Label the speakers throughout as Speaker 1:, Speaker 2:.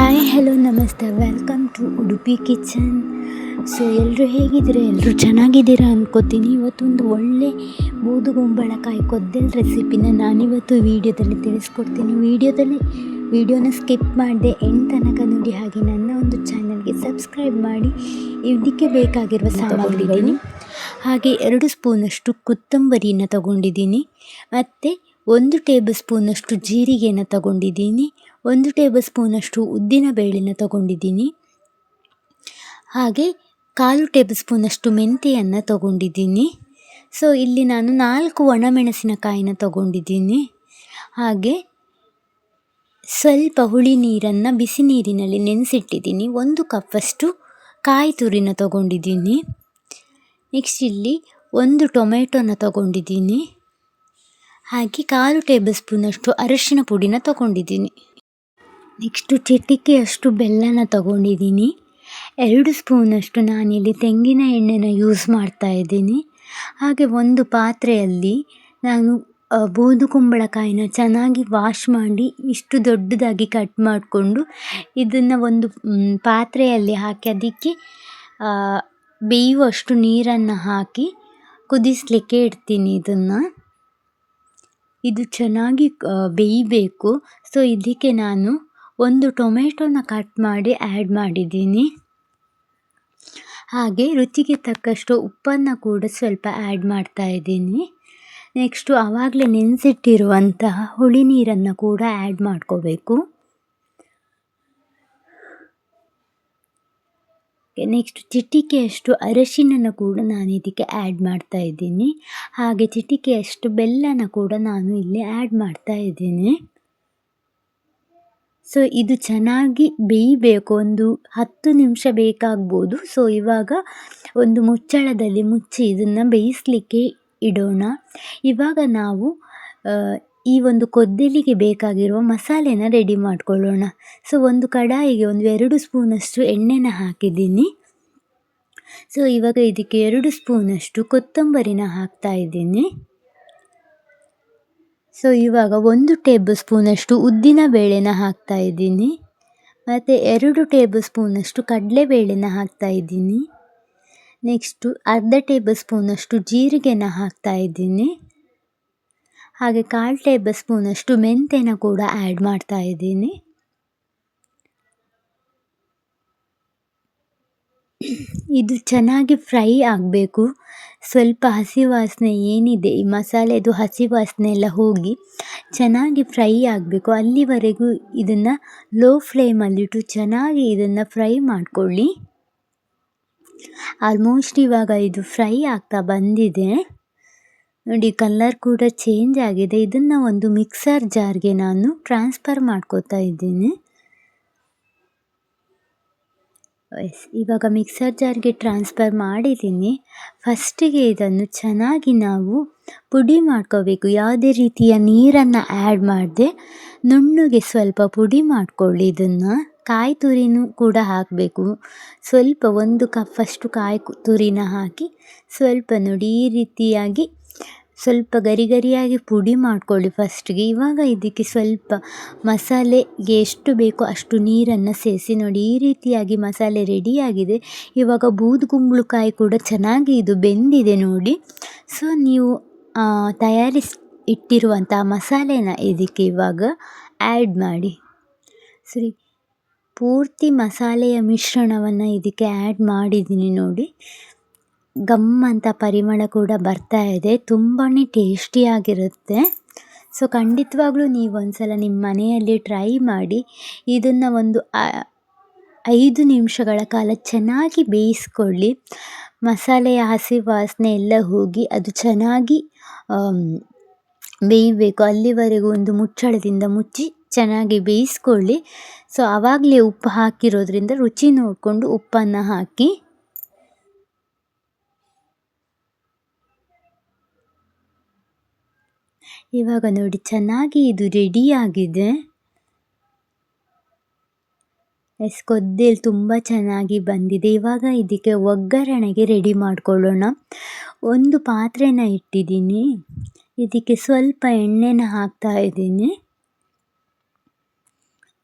Speaker 1: Hi hello ನಮಸ್ತೆ. Welcome to Udupi kitchen so ಎಲ್ಲರೂ ಹೇಗಿದ್ದೀರಾ? ಎಲ್ಲರೂ ಚೆನ್ನಾಗಿದ್ದೀರಾ ಅಂದ್ಕೋತೀನಿ ಇವತ್ತೊಂದು ಒಳ್ಳೆ ಬೂದುಗುಂಬಳಕಾಯಿ ಕೊದ್ದಲ್ ರೆಸಿಪಿನ ನಾನಿವತ್ತು ವೀಡಿಯೋದಲ್ಲಿ ತಿಳಿಸ್ಕೊಡ್ತೀನಿ. ವೀಡಿಯೋದಲ್ಲಿ ವೀಡಿಯೋನ ಸ್ಕಿಪ್ ಮಾಡಿದೆ ಎಂಡ್ ತನಕ ನೋಡಿ ಹಾಗೆ ನನ್ನ ಒಂದು ಚಾನಲ್ಗೆ ಸಬ್ಸ್ಕ್ರೈಬ್ ಮಾಡಿ. ಇದಕ್ಕೆ ಬೇಕಾಗಿರುವ ಸಾಮಗ್ರಿಗಳು. ಹಾಗೆ ಎರಡು ಸ್ಪೂನಷ್ಟು ಕೊತ್ತಂಬರಿನ ತಗೊಂಡಿದ್ದೀನಿ. ಮತ್ತು ಒಂದು ಟೇಬಲ್ ಸ್ಪೂನಷ್ಟು ಜೀರಿಗೆಯನ್ನು ತಗೊಂಡಿದ್ದೀನಿ. ಒಂದು ಟೇಬಲ್ ಸ್ಪೂನಷ್ಟು ಉದ್ದಿನ ಬೇಳೆನ ತಗೊಂಡಿದ್ದೀನಿ. ಹಾಗೆ ಕಾಲು ಟೇಬಲ್ ಸ್ಪೂನಷ್ಟು ಮೆಂತೆಯನ್ನು ತಗೊಂಡಿದ್ದೀನಿ. ಸೊ ಇಲ್ಲಿ ನಾನು ನಾಲ್ಕು ಒಣಮೆಣಸಿನಕಾಯಿನ ತಗೊಂಡಿದ್ದೀನಿ. ಹಾಗೆ ಸ್ವಲ್ಪ ಹುಳಿ ನೀರನ್ನು ಬಿಸಿ ನೀರಿನಲ್ಲಿ ನೆನೆಸಿಟ್ಟಿದ್ದೀನಿ. ಒಂದು ಕಪ್ಪಷ್ಟು ಕಾಯಿ ತುರಿನ ತಗೊಂಡಿದ್ದೀನಿ. ನೆಕ್ಸ್ಟ್ ಇಲ್ಲಿ ಒಂದು ಟೊಮೆಟೊನ ತಗೊಂಡಿದ್ದೀನಿ. ಹಾಗೆ ಕಾಲು ಟೇಬಲ್ ಸ್ಪೂನಷ್ಟು ಅರಶಿನ ಪುಡಿನ ತಗೊಂಡಿದ್ದೀನಿ. ನೆಕ್ಸ್ಟು ಚಿಟಿಕೆಯಷ್ಟು ಬೆಲ್ಲನ ತಗೊಂಡಿದ್ದೀನಿ. ಎರಡು ಸ್ಪೂನಷ್ಟು ನಾನಿಲ್ಲಿ ತೆಂಗಿನ ಎಣ್ಣೆನ ಯೂಸ್ ಮಾಡ್ತಾ ಇದ್ದೀನಿ. ಹಾಗೆ ಒಂದು ಪಾತ್ರೆಯಲ್ಲಿ ನಾನು ಬೂದು ಕುಂಬಳಕಾಯಿನ ಚೆನ್ನಾಗಿ ವಾಶ್ ಮಾಡಿ ಇಷ್ಟು ದೊಡ್ಡದಾಗಿ ಕಟ್ ಮಾಡಿಕೊಂಡು ಇದನ್ನು ಒಂದು ಪಾತ್ರೆಯಲ್ಲಿ ಹಾಕಿ ಅದಕ್ಕೆ ಬೇಯುವಷ್ಟು ನೀರನ್ನು ಹಾಕಿ ಕುದಿಸಲಿಕ್ಕೆ ಇಡ್ತೀನಿ ಇದನ್ನು. ಇದು ಚೆನ್ನಾಗಿ ಬೇಯಬೇಕು. ಸೊ ಇದಕ್ಕೆ ನಾನು ಒಂದು ಟೊಮೆಟೊನ ಕಟ್ ಮಾಡಿ ಆ್ಯಡ್ ಮಾಡಿದ್ದೀನಿ. ಹಾಗೆ ರುಚಿಗೆ ತಕ್ಕಷ್ಟು ಉಪ್ಪನ್ನು ಕೂಡ ಸ್ವಲ್ಪ ಆ್ಯಡ್ ಮಾಡ್ತಾ ಇದ್ದೀನಿ. ನೆಕ್ಸ್ಟು ಆವಾಗಲೇ ನೆನೆಸಿಟ್ಟಿರುವಂತಹ ಹುಳಿ ನೀರನ್ನು ಕೂಡ ಆ್ಯಡ್ ಮಾಡ್ಕೋಬೇಕು. ನೆಕ್ಸ್ಟ್ ಚಿಟಿಕೆಯಷ್ಟು ಅರಶಿನನ ಕೂಡ ನಾನು ಇದಕ್ಕೆ ಆ್ಯಡ್ ಮಾಡ್ತಾ ಇದ್ದೀನಿ. ಹಾಗೆ ಚಿಟಿಕೆಯಷ್ಟು ಬೆಲ್ಲನ ಕೂಡ ನಾನು ಇಲ್ಲಿ ಆ್ಯಡ್ ಮಾಡ್ತಾ ಇದ್ದೀನಿ. ಸೊ ಇದು ಚೆನ್ನಾಗಿ ಬೇಯಬೇಕು. ಒಂದು ಹತ್ತು ನಿಮಿಷ ಬೇಕಾಗ್ಬೋದು. ಸೊ ಇವಾಗ ಒಂದು ಮುಚ್ಚಳದಲ್ಲಿ ಮುಚ್ಚಿ ಇದನ್ನು ಬೇಯಿಸಲಿಕ್ಕೆ ಇಡೋಣ. ಇವಾಗ ನಾವು ಈ ಒಂದು ಕೊದ್ದಲಿಗೆ ಬೇಕಾಗಿರುವ ಮಸಾಲೆನ ರೆಡಿ ಮಾಡಿಕೊಳ್ಳೋಣ. ಸೊ ಒಂದು ಕಡಾಯಿಗೆ ಒಂದು ಎರಡು ಸ್ಪೂನಷ್ಟು ಎಣ್ಣೆನ ಹಾಕಿದ್ದೀನಿ. ಸೊ ಇವಾಗ ಇದಕ್ಕೆ ಎರಡು ಸ್ಪೂನಷ್ಟು ಕೊತ್ತಂಬರಿನ ಹಾಕ್ತಾ ಇದ್ದೀನಿ. ಸೊ ಇವಾಗ ಒಂದು ಟೇಬಲ್ ಸ್ಪೂನಷ್ಟು ಉದ್ದಿನ ಬೇಳೆನ ಹಾಕ್ತಾ ಇದ್ದೀನಿ. ಮತ್ತು ಎರಡು ಟೇಬಲ್ ಸ್ಪೂನಷ್ಟು ಕಡಲೆಬೇಳೆನ ಹಾಕ್ತಾ ಇದ್ದೀನಿ. ನೆಕ್ಸ್ಟು ಅರ್ಧ ಟೇಬಲ್ ಸ್ಪೂನಷ್ಟು ಜೀರಿಗೆನ ಹಾಕ್ತಾ ಇದ್ದೀನಿ. ಹಾಗೆ ಕಾಲು ಟೇಬಲ್ ಸ್ಪೂನಷ್ಟು ಮೆಂತೆನ ಕೂಡ ಆ್ಯಡ್ ಮಾಡ್ತಾ ಇದ್ದೀನಿ. ಇದು ಚೆನ್ನಾಗಿ ಫ್ರೈ ಆಗಬೇಕು. ಸ್ವಲ್ಪ ಹಸಿ ವಾಸನೆ ಏನಿದೆ, ಈ ಮಸಾಲೆದು ಹಸಿ ವಾಸನೆ ಎಲ್ಲ ಹೋಗಿ ಚೆನ್ನಾಗಿ ಫ್ರೈ ಆಗಬೇಕು. ಅಲ್ಲಿವರೆಗೂ ಇದನ್ನು ಲೋ ಫ್ಲೇಮಲ್ಲಿಟ್ಟು ಚೆನ್ನಾಗಿ ಇದನ್ನು ಫ್ರೈ ಮಾಡಿಕೊಳ್ಳಿ. ಆಲ್ಮೋಸ್ಟ್ ಇವಾಗ ಇದು ಫ್ರೈ ಆಗ್ತಾ ಬಂದಿದೆ. ನೋಡಿ ಕಲ್ಲರ್ ಕೂಡ ಚೇಂಜ್ ಆಗಿದೆ. ಇದನ್ನು ಒಂದು ಮಿಕ್ಸರ್ ಜಾರ್ಗೆ ನಾನು ಟ್ರಾನ್ಸ್ಫರ್ ಮಾಡ್ಕೋತಾ ಇದ್ದೀನಿ. ಎಸ್, ಇವಾಗ ಮಿಕ್ಸರ್ ಜಾರ್ಗೆ ಟ್ರಾನ್ಸ್ಫರ್ ಮಾಡಿದ್ದೀನಿ. ಫಸ್ಟಿಗೆ ಇದನ್ನು ಚೆನ್ನಾಗಿ ನಾವು ಪುಡಿ ಮಾಡ್ಕೋಬೇಕು. ಯಾವುದೇ ರೀತಿಯ ನೀರನ್ನು ಆ್ಯಡ್ ಮಾಡದೆ ನುಣ್ಣಗೆ ಸ್ವಲ್ಪ ಪುಡಿ ಮಾಡ್ಕೊಳ್ಳಿ ಇದನ್ನು. ಕಾಯಿ ತುರಿನೂ ಕೂಡ ಹಾಕಬೇಕು. ಸ್ವಲ್ಪ ಒಂದು ಕಪ್ಪಷ್ಟು ಕಾಯಿ ತುರಿನ ಹಾಕಿ ಸ್ವಲ್ಪ ನೋಡಿ ಈ ರೀತಿಯಾಗಿ ಸ್ವಲ್ಪ ಗರಿ ಗರಿಯಾಗಿ ಪುಡಿ ಮಾಡಿಕೊಳ್ಳಿ ಫಸ್ಟಿಗೆ. ಇವಾಗ ಇದಕ್ಕೆ ಸ್ವಲ್ಪ ಮಸಾಲೆಗೆ ಎಷ್ಟು ಬೇಕೋ ಅಷ್ಟು ನೀರನ್ನು ಸೇರಿಸಿ ನೋಡಿ. ಈ ರೀತಿಯಾಗಿ ಮಸಾಲೆ ರೆಡಿಯಾಗಿದೆ ಇವಾಗ ಬೂದು ಬೂದುಗುಂಬಳಕಾಯಿ ಕೂಡ ಚೆನ್ನಾಗಿ ಇದು ಬೆಂದಿದೆ ನೋಡಿ. ಸೊ, ನೀವು ತಯಾರಿಸಿ, ಇಟ್ಟಿರುವಂಥ ಮಸಾಲೆನ ಇದಕ್ಕೆ ಇವಾಗ ಆ್ಯಡ್ ಮಾಡಿ. ಸರಿ, ಪೂರ್ತಿ ಮಸಾಲೆಯ ಮಿಶ್ರಣವನ್ನು ಇದಕ್ಕೆ ಆ್ಯಡ್ ಮಾಡಿದ್ದೀನಿ ನೋಡಿ. ಗಮ್ ಅಂತ ಪರಿಮಳ ಕೂಡ ಬರ್ತಾ ಇದೆ. ತುಂಬಾ ಟೇಸ್ಟಿಯಾಗಿರುತ್ತೆ ಸೊ ಖಂಡಿತವಾಗ್ಲೂ ನೀವು ಒಂದು ಸಲ ನಿಮ್ಮ ಮನೆಯಲ್ಲಿ ಟ್ರೈ ಮಾಡಿ, ಇದನ್ನು ಒಂದು ಐದು ನಿಮಿಷಗಳ ಕಾಲ ಚೆನ್ನಾಗಿ ಬೇಯಿಸ್ಕೊಳ್ಳಿ. ಮಸಾಲೆಯ ಹಸಿ ವಾಸನೆ ಎಲ್ಲ ಹೋಗಿ ಅದು ಚೆನ್ನಾಗಿ ಬೇಯಬೇಕು. ಅಲ್ಲಿವರೆಗೂ ಒಂದು ಮುಚ್ಚಳದಿಂದ ಮುಚ್ಚಿ ಚೆನ್ನಾಗಿ ಬೇಯಿಸ್ಕೊಳ್ಳಿ. ಸೊ ಆವಾಗಲೇ ಉಪ್ಪು ಹಾಕಿರೋದ್ರಿಂದ ರುಚಿ ನೋಡಿಕೊಂಡು ಉಪ್ಪನ್ನು ಹಾಕಿ ಇವಾಗ ನೋಡಿ, ಚೆನ್ನಾಗಿ ಇದು ರೆಡಿಯಾಗಿದೆ ಎಸ್, ಕೊದ್ದೇಲಿ ತುಂಬ ಚೆನ್ನಾಗಿ ಬಂದಿದೆ. ಇವಾಗ ಇದಕ್ಕೆ ಒಗ್ಗರಣೆಗೆ ರೆಡಿ ಮಾಡಿಕೊಳ್ಳೋಣ. ಒಂದು ಪಾತ್ರೆನ ಇಟ್ಟಿದ್ದೀನಿ. ಇದಕ್ಕೆ ಸ್ವಲ್ಪ ಎಣ್ಣೆನ ಹಾಕ್ತಾ ಇದ್ದೀನಿ.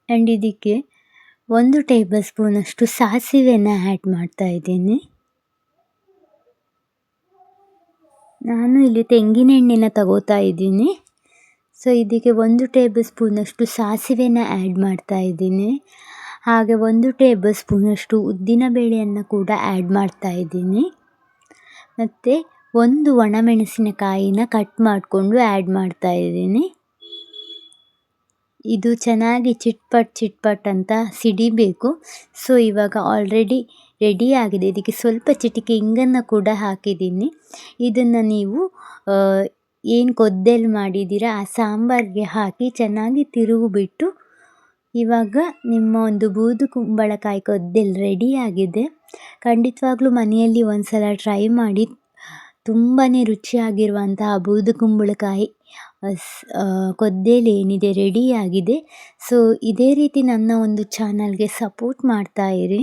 Speaker 1: ಆ್ಯಂಡ್ ಇದಕ್ಕೆ ಒಂದು ಟೇಬಲ್ ಸ್ಪೂನಷ್ಟು ಸಾಸಿವೆನ ಆ್ಯಡ್ ಮಾಡ್ತಾ ಇದ್ದೀನಿ. ನಾನು ಇಲ್ಲಿ ತೆಂಗಿನ ಎಣ್ಣೆನ ತಗೋತಾ ಇದ್ದೀನಿ. ಸೊ ಇದಕ್ಕೆ ಒಂದು ಟೇಬಲ್ ಸ್ಪೂನಷ್ಟು ಸಾಸಿವೆನ ಆ್ಯಡ್ ಮಾಡ್ತಾ ಇದ್ದೀನಿ. ಹಾಗೆ ಒಂದು ಟೇಬಲ್ ಸ್ಪೂನಷ್ಟು ಉದ್ದಿನ ಬೇಳೆಯನ್ನು ಕೂಡ ಆ್ಯಡ್ ಮಾಡ್ತಾ ಇದ್ದೀನಿ. ಮತ್ತು ಒಂದು ಒಣಮೆಣಸಿನಕಾಯಿನ ಕಟ್ ಮಾಡಿಕೊಂಡು ಆ್ಯಡ್ ಮಾಡ್ತಾ ಇದ್ದೀನಿ. ಇದು ಚೆನ್ನಾಗಿ ಚಿಟ್ಪಟ್ ಚಿಟ್ಪಟ್ ಅಂತ ಸಿಡಿಬೇಕು. ಸೊ ಇವಾಗ ಆಲ್ರೆಡಿ ರೆಡಿ ಆಗಿದೆ. ಇದಕ್ಕೆ ಸ್ವಲ್ಪ ಚಿಟಿಕೆ ಇಂಗನ್ನು ಕೂಡ ಹಾಕಿದ್ದೀನಿ. ಇದನ್ನು ನೀವು ಏನು ಕೊದ್ದೆಲ್ ಮಾಡಿದ್ದೀರಾ, ಆ ಸಾಂಬಾರಿಗೆ ಹಾಕಿ ಚೆನ್ನಾಗಿ ತಿರುವು ಬಿಟ್ಟು ಇವಾಗ ನಿಮ್ಮ ಒಂದು ಬೂದು ಕುಂಬಳಕಾಯಿ ಕೊದ್ದೆಲ್ ರೆಡಿಯಾಗಿದೆ ಖಂಡಿತವಾಗ್ಲೂ ಮನೆಯಲ್ಲಿ ಒಂದು ಸಲ ಟ್ರೈ ಮಾಡಿ ತುಂಬಾ ರುಚಿಯಾಗಿರುವಂತಹ ಬೂದು ಕುಂಬಳಕಾಯಿ ಕೊದ್ದೇಲಿ ಏನಿದೆ ರೆಡಿಯಾಗಿದೆ ಸೊ ಇದೇ ರೀತಿ ನನ್ನ ಒಂದು ಚಾನಲ್ಗೆ ಸಪೋರ್ಟ್ ಮಾಡ್ತಾ ಇರಿ.